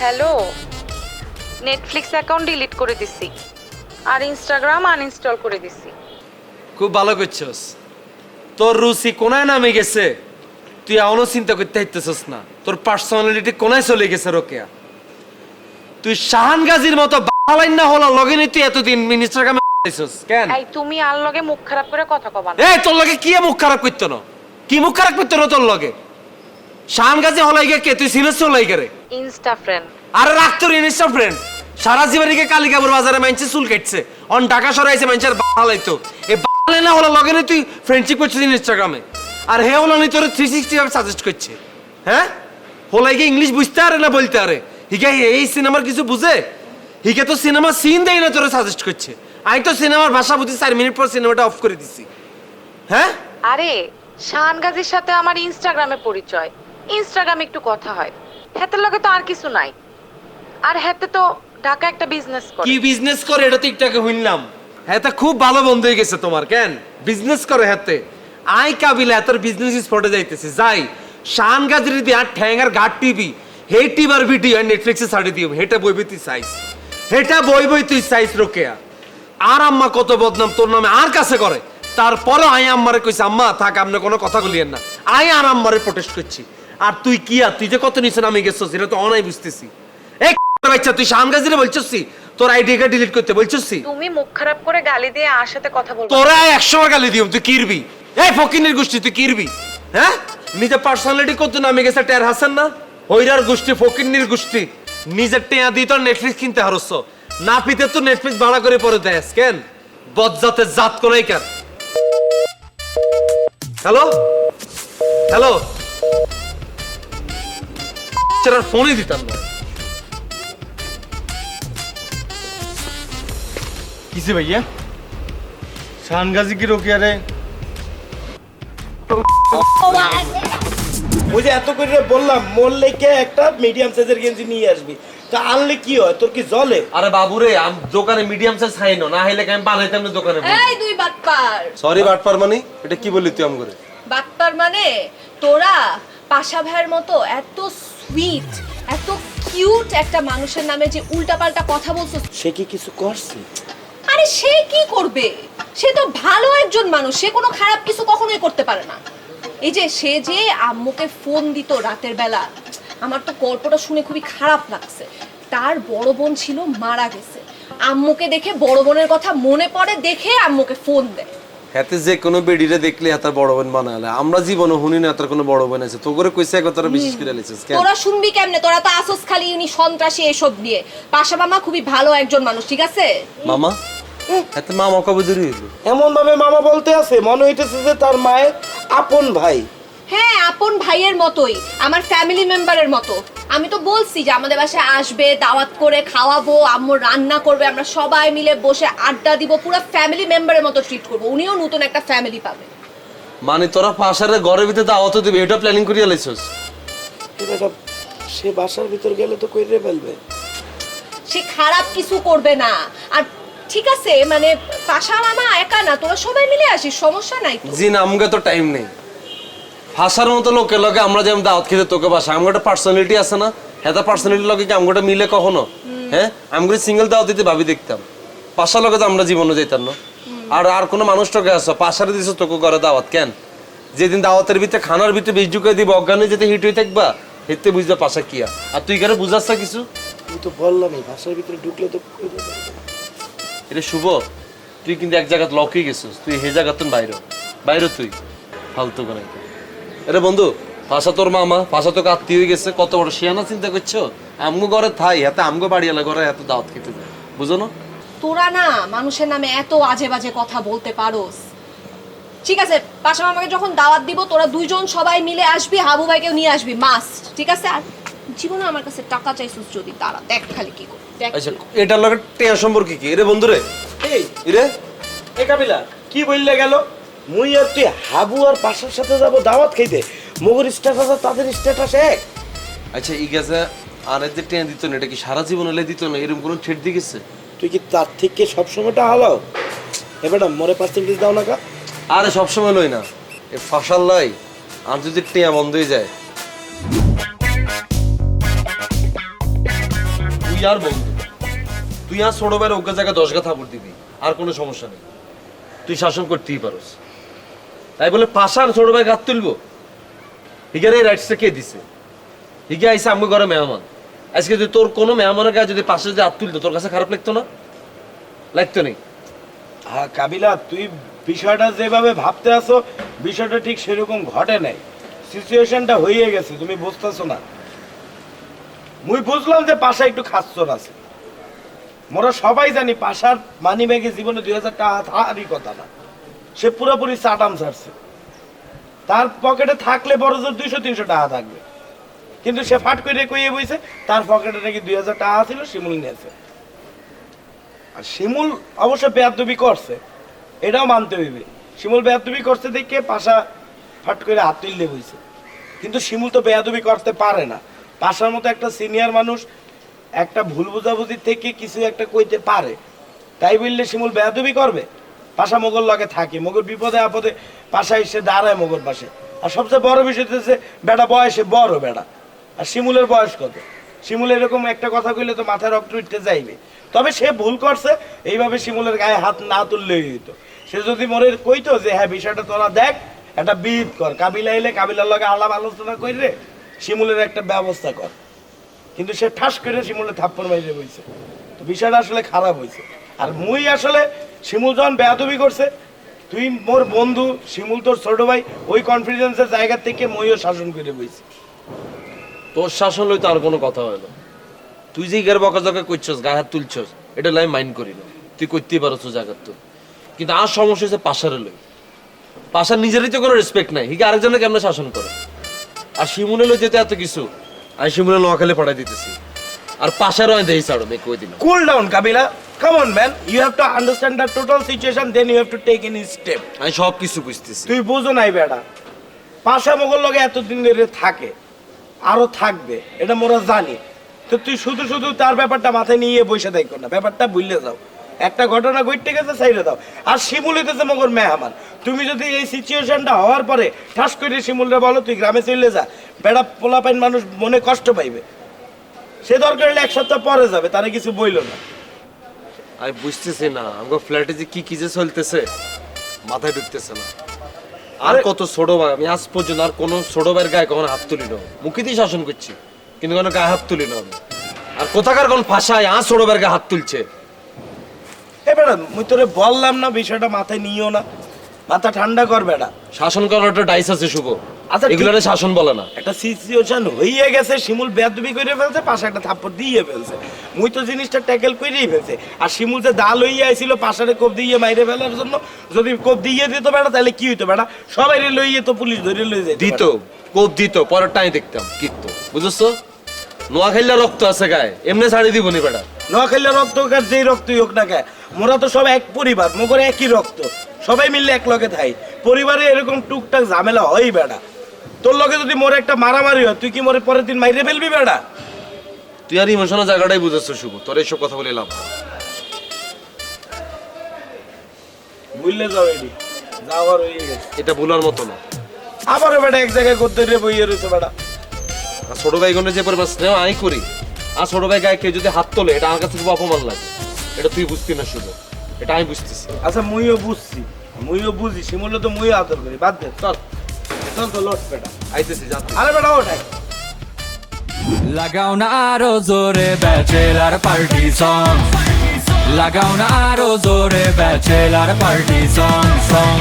Hello. Netflix account delete করে দিছি। আর Instagram uninstall করে দিছি। খুব ভালো করছস। তোর রুচি কোনায় নামে গেছে? তুই এখনও চিন্তা করতে হাইতেছস না। তোর পার্সোনালিটি কোনায় চলে গেছে রোকেয়া? তুই শাহান গাজীর মতো বালাইন না হলো লগে নি তুই এতদিন ইনস্টাগ্রামে আইছস কেন? এই তুমি আর লগে মুখ খারাপ করে কথা কবা না। এই তোর লগে কি মুখ খারাপ করতো না? কি মুখ খারাপ করতো না তোর লগে? শাহান গাজী হলাই গে কে? তুই সিনেস হলাই গে রে। ইনস্টা ফ্রেন্ড আরে রাখ তোর ইনস্টা ফ্রেন্ড সারা জীবনীকে কালিকাপুর বাজারে মাইনছে চুল কাটছে? অন টাকা সরাইছে মাইনছে বালাইতো এ বালে না হলো লগে তুই ফ্রেন্ডশিপ করছিস ইনস্টাগ্রামে আর হে হলো নি তোর থ্রি সিক্সটি ভাবে সাজেস্ট করছে। হ্যাঁ? হলাই গিয়ে ইংলিশ বুঝতে আরে না বলতে আরে হিকে এই সিনেমার কিছু বুঝে? হিকে তো সিনেমা সিন দেয় না তোর সাজেস্ট করছে। আমি তো সিনেমার ভাষা বুঝি চার মিনিট পর সিনেমাটা অফ করে দিছি। হ্যাঁ? আরে শাহান গাজীর সাথে আমার ইনস্টাগ্রামে পরিচয়। ইনস্টাগ্রামে একটু কথা হয়। হাতের লগে তো আর কিছু নাই। আর হাতে তো ঢাকা একটা বিজনেস করে। কি বিজনেস করে এটা তো একটাকে হইলাম হ্যাঁ তা খুব ভালো বন্ধ হয়ে গেছে তোমার, কেন? বিজনেস করে হাতে। আই কাবিলা তোর বিজনেস স্পটে যাইতেছে। যাই, শান গাজরি দিয়ে আর ঠ্যাঙ্গার ঘাট টিভি, হে টিভার ভিডিও আর নেটফ্লিক্সে ছাড়ি দিও। হেটা বইবি তুই চাইস। হেটা বই বই তুই চাইস রোকেয়া। আর আম্মা কত বদনাম, তোর নামে আর কাছে করে। তারপরে আই আম্মারে কইছে, আম্মা, থাক, আপনি কোনো কথা বলিয়েন না। আই আর আম্মারে প্রোটেস্ট করছি। আর তুই কি আর? তুই যে কত নিচে নামে গেছিস এটা তো অনাই বুঝতেছি। এই বাচ্চা তুই গাজরে বলছিস? তোর আইডি কার্ড ডিলিট করতে বলছিস? তুমি মুখ খারাপ করে গালি দিয়ে আর সাথে কথা বলব তোরা একশো বার গালি দিও তুই কিরবি? এই ফকিনের গোষ্ঠী তুই কিরবি? হ্যাঁ? নিজের পার্সোনালিটি কত নামে গেছে টের হাসান না? হইরার গোষ্ঠী ফকিন্নির গোষ্ঠী। নিজের টেয়া দিয়ে তোর নেটফ্লিক্স কিনতে হারস। না পিতে তো নেটফ্লিক্স ভাড়া করে পরে দেয় কেন? বদজাতের জাত কোনাই কার হ্যালো হ্যালো সেটার ফোনই দিতাম না। কিসে ভাইয়া? শানগাজি কি রোকিয়ারে? ওই যে এত করে বললাম মরলে কে একটা মিডিয়াম সাইজের গেঞ্জি নিয়ে আসবি? তা আনলে কি হয়? তোর কি জলে? আরে বাবুরে আম দোকানে মিডিয়াম সাইজ খাইনো না হইলে আমি বানাইতাম না দোকানে এই দুই বাটপার। সরি বাটপার মানে? এটা কি বললি তুই আম করে বাটপার মানে তোরা পাশা ভাইয়ের মতো এত সুইট এত কিউট একটা মানুষের নামে যে উল্টাপাল্টা কথা বলছো। সে কি কিছু করছে? আরে সে কি করবে? সে তো ভালো একজন মানুষ সে কোনো খারাপ কিছু কখনোই করতে পারে না। এই যে সে যে আম্মুকে ফোন দিত রাতের বেলা আমার তো গল্পটা শুনে খুবই খারাপ লাগছে। তার বড় বোন ছিল মারা গেছে। আম্মুকে দেখে বড় বোনের কথা মনে পড়ে দেখে আম্মুকে ফোন দেয়। হাতে যে কোনো বেডিরে দেখলে হাতার বড় বোন বানালে আমরা জীবনে শুনি না তার কোনো বড় বোন আছে। তো করে কইছে একবার তারা বিশেষ করে লিছিস কেন? তোরা শুনবি কেমনে? তোরা তো আসস খালি উনি সন্ত্রাসী এসব দিয়ে। পাশা মামা খুবই ভালো একজন মানুষ ঠিক আছে? মামা? হাতে মামা কবে জড়িয়ে এমন ভাবে মামা বলতে আছে মনে হইতেছে যে তার মায়ের আপন ভাই। হ্যাঁ আপন ভাইয়ের মতোই আমার ফ্যামিলি মেম্বারের মতো। আমি তো বলছি যে আমাদের বাসায় আসবে দাওয়াত করে খাওয়াবো আম্মু রান্না করবে আমরা সবাই মিলে বসে আড্ডা দিব পুরো ফ্যামিলি মেম্বারের মতো ট্রিট করব। উনিও নতুন একটা ফ্যামিলি পাবে। মানে তোরা পাশারে ঘরের ভিতরে দাওয়াত দিবি এটা প্ল্যানিং করিয়া লাইছস? এটা সে বাসার ভিতর গেলে তো কইরে ফেলবে। সে খারাপ কিছু করবে না। আর ঠিক আছে মানে পাশা মামা একা না তোরা সবাই মিলে আসিস সমস্যা নাই তো। জি না আমাকে তো টাইম নেই। ভাষার মতো লোকের লগে আমরা যেমন দাওয়াত খেতে তোকে বাসা আমার একটা পার্সোনালিটি আছে না? হ্যাঁ পার্সোনালিটি লগে কি আমগোটা মিলে কখনো? হ্যাঁ আমি সিঙ্গেল দাওয়াত দিতে ভাবি দেখতাম। পাশার লগে তো আমরা জীবনে যাইতাম না। আর আর কোনো মানুষ তোকে আসো পাশারে দিছো তোকে করে দাওয়াত কেন? যেদিন দাওয়াতের ভিতরে খানার ভিতরে বেশ ঢুকে দিব অজ্ঞানে যেতে হিট হয়ে থাকবা হেতে বুঝবা পাশা কিয়া আর। তুই কেন বুঝাস না কিছু? আমি তো বললামই বাসার ভিতরে ঢুকলে তো এটা শুভ। তুই কিন্তু এক জায়গাত লকই গেছিস তুই হে জায়গাত বাইরে। বাইরে তুই। ফালতু করে। আরে বন্ধু পাশা তোর মামা পাশা তোকে আত্মীয় হয়ে গেছে কত বড় শিয়ানা চিন্তা করছ? আমগো ঘরে থাই এত আমগো বাড়ি এলা ঘরে এত দাওয়াত খেতে যায়। বুঝো না? তোরা না মানুষের নামে এত আজে বাজে কথা বলতে পারোস। ঠিক আছে পাশা মামাকে যখন দাওয়াত দিব তোরা দুইজন সবাই মিলে আসবি হাবু ভাইকেও নিয়ে আসবি মাস্ট ঠিক আছে? আর জীবনে আমার কাছে টাকা চাইছিস যদি তারা দেখ খালি কি করি দেখ। আচ্ছা এটার লগে টেয়া সম্পর্কে কি? রে বন্ধু রে এই রে এ কাবিলা কি বললে গেল? মুই আর তুই হাবু আর পাশার সাথে যাব দাওয়াত খাইতে। মোগর স্ট্যাটাস আর তাদের স্ট্যাটাস এক। আচ্ছা ই গেছে আর যে টেয়া দিত না এটা কি সারা জীবন হলে দিত না? এরকম কোনো ঠেট দিয়ে গেছে? তুই কি তার থেকে সবসময়টা হালাও? এ ম্যাডাম মরে পার্সেন্টেজ দাও না কা। আরে সবসময় লই না। এ ফসল লাই। আর যদি টেয়া বন্ধ হয়ে যায়। তুই আর বন্ধু। তুই আর ছোট ভাইয়ের ওকে জায়গায় দশ গা থাপড় দিবি। আর কোনো সমস্যা নেই। তুই শাসন করতেই পারোস। তাই বলে পাশার ছোট ভাই গাত তুলবো। হিগার এই রাইটসটা কে দিছে? হিগে আইসে আমি ঘরে মেহমান। আজকে যদি তোর কোনো মেহমানের গায়ে যদি পাশে যদি হাত তুলতো, তোর কাছে খারাপ লাগতো না? লাগতো নেই হ্যাঁ কাবিলা, তুই বিষয়টা যেভাবে ভাবতে আসো বিষয়টা ঠিক সেরকম ঘটে নাই। সিচুয়েশনটা হয়ে গেছে, তুমি বুঝতেছো না। মুই বুঝলাম যে পাশা একটু খাচ্ছর আছে। মোরা সবাই জানি পাশার মানি ব্যাগে জীবনে দুই হাজার টাকা কথা না। সে পুরোপুরি চাটাম ছাড়ছে। তার পকেটে থাকলে বড় জোর দুইশো, তিনশো টাকা থাকবে। কিন্তু সে ফাট করে কইয়ে বইছে, তার পকেটে নাকি দুই হাজার টাকা ছিল, শিমুল নিয়েছে। আর শিমুল অবশ্য বেয়াদবি করছে, এটাও মানতে হইবে। শিমুল বেয়াদবি করছে দেখে পাশা ফাট করে হাত তুললে হইছে কিন্তু শিমুল তো বেয়াদবি করতে পারে না। পাশার মতো একটা সিনিয়র মানুষ একটা ভুল বুঝাবুঝি থেকে কিছু একটা কইতে পারে। তাই বললে শিমুল বেয়াদবি করবে? পাশা মোগল লগে থাকে, মোগল বিপদে আপদে পাশা এসে দাঁড়ায় মোগল পাশে। আর সবচেয়ে বড় বিষয় হচ্ছে বেটা বয়সে বড় বেটা। আর শিমুলের বয়স কত? শিমুল এরকম একটা কথা কইলে তো মাথায় রক্ত উঠতে যাইবে। তবে সে ভুল করছে, এইভাবে শিমুলের গায়ে হাত না তুললেই হইতো। সে যদি মনে কইতো যে হ্যাঁ বিষয়টা তোরা দেখ, একটা বিদ কর। কাবিলা এলে কাবিলার লগে আলাপ আলোচনা করে শিমুলের একটা ব্যবস্থা কর। কিন্তু সে ঠাস করে শিমুলের থাপ্পড় মাইরে বইছে। তো বিষয়টা আসলে খারাপ হয়েছে আর মুই আসলে শিমুল যখন বেয়াদবি করছে, তুই মোর বন্ধু শিমুল, তোর ছোট ভাই ওই কনফিডেন্সের জায়গা থেকে মইও শাসন করে বইছে। তোর শাসন লইতে আর কোনো কথা না। তুই যে গার বকা জকা করছস, গায়ে হাত তুলছস, এটা লাই মাইন্ড করি না। তুই করতেই পারছ জায়গার তো। কিন্তু আর সমস্যা হচ্ছে পাশারে লই। পাশার নিজেরই তো কোনো রেসপেক্ট নাই, হিগে আরেকজনে কেমন শাসন করে? আর শিমুনে লই যেতে এত কিছু, আমি শিমুনে নোয়াখালী পাঠাই দিতেছি। আর পাশারও আমি দেই ছাড়ো মেয়ে কই দিলাম। Cool down kabila. Come on man. You have to understand the total situation then you have to take any step. আমি সব কিছু বুঝতেছি। তুই বুঝো নাই বেটা। পাশা মোগল লগে এতদিন ধরে থাকে আরও থাকবে এটা মোরা জানি। তো তুই শুধু শুধু তার ব্যাপারটা মাথায় নিয়ে বসে দেখো না ব্যাপারটা বুঝলে যাও। একটা ঘটনা ঘটতে গেছে সাইডে দাও। আর শিমুল হইতেছে মগর মেহমান। তুমি যদি এই সিচুয়েশনটা হওয়ার পরে ঠাস করে শিমুলরে বলো তুই গ্রামে চলে যা। বেড়া পোলাপাইন মানুষ মনে কষ্ট পাইবে। সে দরকার হলে এক সপ্তাহ পরে যাবে তারা কিছু বইলো না। আমি বুঝতেছি না আমার ফ্ল্যাটে যে কি কি যে চলতেছে মাথায় ঢুকতেছে না। আর কত ছোট ভাই আমি আজ পর্যন্ত আর কোনো ছোট ভাইয়ের গায়ে কখনো হাত তুলি না মুখে দিয়ে শাসন করছি কিন্তু কোনো গায়ে হাত তুলি না আমি। আর কোথাকার কোন ভাষায় আজ ছোট ভাইয়ের গায়ে হাত তুলছে? এ বেড়া মুই তোরে বললাম না বিষয়টা মাথায় নিও না। মাথা ঠান্ডা কর বেড়া শাসন করার একটা ডাইস আছে শুভ। আচ্ছা, এগুলোরে শাসন বলে না। একটা সিচুয়েশন হইয়ে গেছে শিমুল বেদবি করে ফেলছে পাশে একটা থাপ্পড় দিয়ে ফেলছে। মুই তো জিনিসটা ট্যাকেল করেই ফেলছে। আর শিমুল যে দাল হইয়া আইছিল পাশারে কোপ দিয়ে মাইরে ফেলার জন্য যদি কোপ দিয়ে দিত বেড়া তাহলে কি হইতো বেড়া সবাই লইয়ে তো পুলিশ ধরে লই যেত দিত কোপ দিত পরের টাই দেখতাম কিত্ত। বুঝছ নোয়া রক্ত আছে গায়ে এমনি ছাড়ি দিব নি বেটা। নোয়াখালীর রক্ত হোক আর যেই রক্তই হোক না কে মোরা তো সব এক পরিবার মোগরে একই রক্ত। সবাই মিললে এক লগে থাই। পরিবারে এরকম টুকটাক ঝামেলা হয় বেড়া তোর লগে যদি মোর একটা মারামারি হয় তুই কি মোরে পরের দিন মাইরে ফেলবি বেড়া? তুই আর ইমোশনাল জায়গাটাই বুঝেছ শুভ তোর এইসব কথা বলে লাভ। বুঝলে যাও এটি যাওয়ার হয়ে গেছে এটা ভুলার মতো না। আবারও বেটা এক জায়গায় করতে রে বইয়ে রয়েছে বেটা আর ছোট ভাই গনে যে পরিমাণ স্নেহ আমি করি আর ছোট ভাই গায়ে কেউ যদি হাত তোলে এটা আমার কাছে খুব অপমান লাগে। এটা তুই বুঝতি না শুধু এটা আমি বুঝতেছি। আচ্ছা মুইও বুঝছি। মুইও বুঝি শিমুলে তো মুইও আদর করি। বাদ দে। চল। তো লোট বেটা। আইতেছি যা তুই। আরে বেটা ওঠাই লাগাও না আরও জোরে ব্যাচেলার পার্টি সং লাগাও না আরও জোরে ব্যাচেলার পার্টি সং সং